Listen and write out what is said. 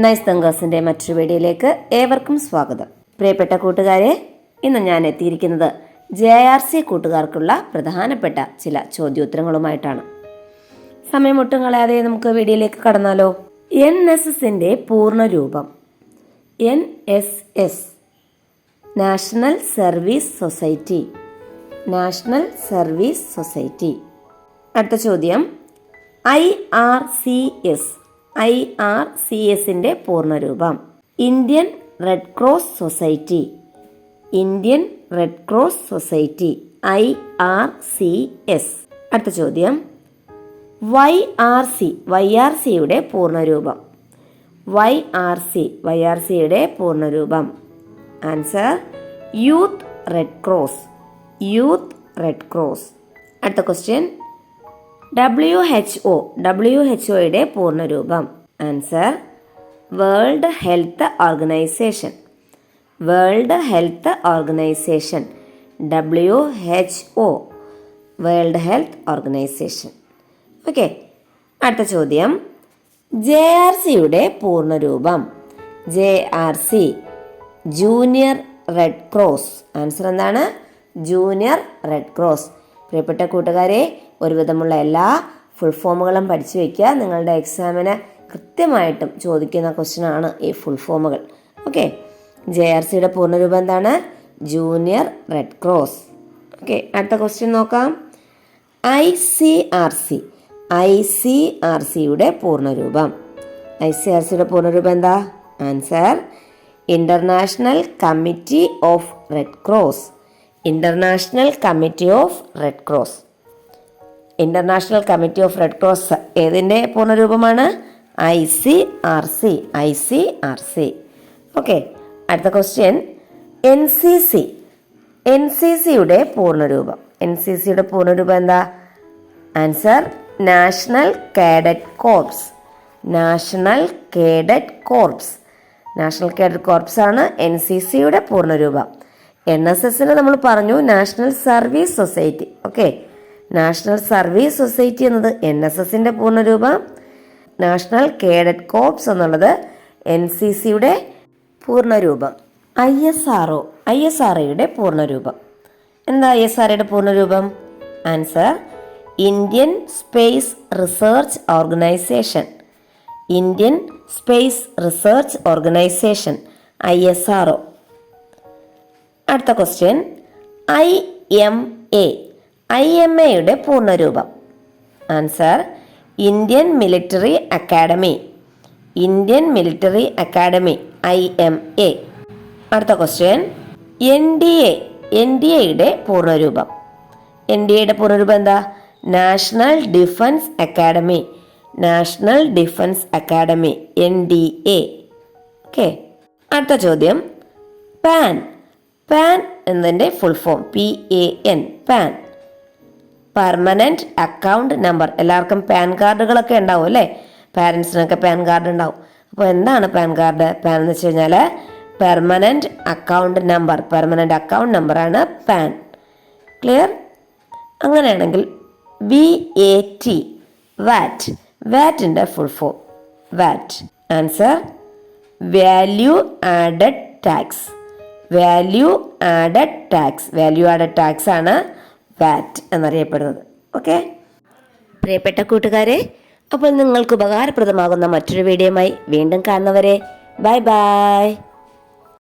Nice തങ്കേഴ്സിന്റെ മറ്റൊരു വീഡിയോയിലേക്ക് ഏവർക്കും സ്വാഗതം. പ്രിയപ്പെട്ട കൂട്ടുകാരെ ഇന്ന് ഞാൻ എത്തിയിരിക്കുന്നത് ജെ ആർ സി കൂട്ടുകാർക്കുള്ള പ്രധാനപ്പെട്ട ചില ചോദ്യോത്തരങ്ങളുമായിട്ടാണ്. സമയം ഒട്ടും കളയാതെ നമുക്ക് വീഡിയോയിലേക്ക് കടന്നാലോ? എൻ എസ് എസിന്റെ പൂർണരൂപം. N S S. National Service Society. National Service Society. അടുത്ത ചോദ്യം I R C S. I R C എസിന്റെ പൂർണരൂപം. Indian Red Cross Society. Indian Red Cross Society I R C S. അടുത്ത ചോദ്യം. Y R C Y R സിയുടെ പൂർണരൂപം. Y R C Y R സിയുടെ പൂർണരൂപം. Answer Youth Red Cross. Youth Red Cross. അടുത്ത question. W H O W H ഒയുടെ പൂർണരൂപം. Answer World Health Organisation World Health Organisation W H O World Health Organisation okay അടുത്ത ചോദ്യം. J R സിയുടെ പൂർണരൂപം. J R C Junior Red Cross answer എന്താണ്? Junior red cross പ്രിയപ്പെട്ട കൂട്ടുകാരെ ഒരുവിധമുള്ള എല്ലാ full ഫോമുകളും പഠിച്ചു വയ്ക്കുക നിങ്ങളുടെ എക്സാമിന് കൃത്യമായിട്ടും ചോദിക്കുന്ന ക്വസ്റ്റ്യൻ ആണ് ഈ ഫുൾ ഫോമുകൾ ഓക്കെ ജെ ആർ സിയുടെ പൂർണരൂപം എന്താണ്? ജൂനിയർ റെഡ് ക്രോസ് ഓക്കെ അടുത്ത ക്വസ്റ്റ്യൻ നോക്കാം. I C R C I C R സിയുടെ പൂർണരൂപം. ഐ സി ആർ സിയുടെ പൂർണരൂപം എന്താ? Answer International Committee of Red Cross International Committee of Red Cross International Committee of Red Cross ഏതിന്റെ പൂർണരൂപമാണ്? I C R C I C R C okay അടുത്ത question N C C N C സിയുടെ പൂർണരൂപം. N C സിയുടെ പൂർണരൂപം എന്താ? Answer National Cadet Corps National Cadet Corps National Cadet Corps ആണ് N C സിയുടെ പൂർണരൂപം. എൻ എസ് എസിന് നമ്മൾ പറഞ്ഞു National Service Society okay National Service Society എന്നത് എൻ എസ് എസിന്റെ പൂർണരൂപം. നാഷണൽ കേഡറ്റ് കോപ്സ് എന്നുള്ളത് എൻ സി സിയുടെ പൂർണരൂപം. I S R O I S R ഒയുടെ പൂർണരൂപം. എന്താ ഐ എസ് ആർ ഒയുടെ പൂർണരൂപം? Answer Indian Space Research Organisation Indian Space Research Organisation I S R O അടുത്ത question I M A I M എയുടെ പൂർണരൂപം. Answer Indian Military Academy Indian Military Academy I M A അടുത്ത question N D A N D എയുടെ പൂർണരൂപം. N D എയുടെ പൂർണരൂപം എന്താ? National Defence Academy National Defence Academy N D A okay അടുത്ത ചോദ്യം. PAN PAN എന്നതിന്റെ full form P A N PAN permanent account number എല്ലാവർക്കും പാൻ കാർഡുകളൊക്കെ ഉണ്ടാവും അല്ലേ? പാരൻസിനൊക്കെ പാൻ കാർഡ് ഉണ്ടാവും. അപ്പോൾ എന്താണ് പാൻ കാർഡ് പാൻ എന്ന് വെച്ച് കഴിഞ്ഞാൽ permanent account number permanent account നമ്പറാണ് പാൻ ക്ലിയർ അങ്ങനെയാണെങ്കിൽ V A T VAT വാറ്റിന്റെ full form VAT answer value added tax value added tax value added tax ആണ് വാറ്റ് എന്നറിയപ്പെടുന്നത്. ഓക്കെ പ്രിയപ്പെട്ട കൂട്ടുകാരെ അപ്പോൾ നിങ്ങൾക്ക് ഉപകാരപ്രദമാകുന്ന മറ്റൊരു വീഡിയോയുമായി വീണ്ടും കാണുന്നവരെ ബൈ ബൈ